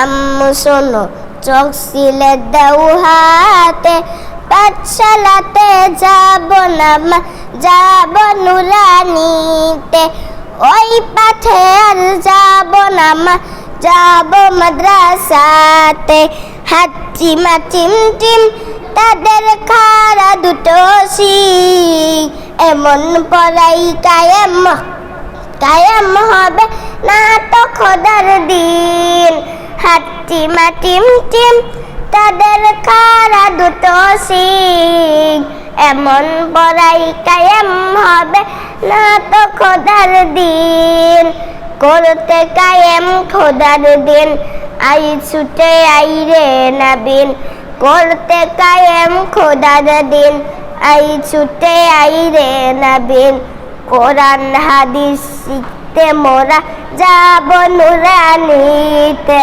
আম্মু শোনো, চোখ সিলে দাও হাতে পাঠশালাতে যাব না মা, যাব নুরানিতে। ওই পাঠে আর যাব না মা, যাব মাদ্রাসাতে। হাচ্চি মা টিম টিম তাদের খারা দুটো শিখ। এমন পড়াই কায়েম কায়েম হবে না তো খোদার দিন। হাট্টি মা টিম টিম তাদের খারা দুটো শিখ এমন পড়াই কায়েম হবে না তো খোদার দিন। করতে কায়েম খোদার দিন, আই ছুটে আই রে নাবিন। করতে কায়েম খোদার দিন, আই ছুটে আই রে নাবিন। কোরআন, হাদিস শিখতে মোরা যাব নুরানিতে।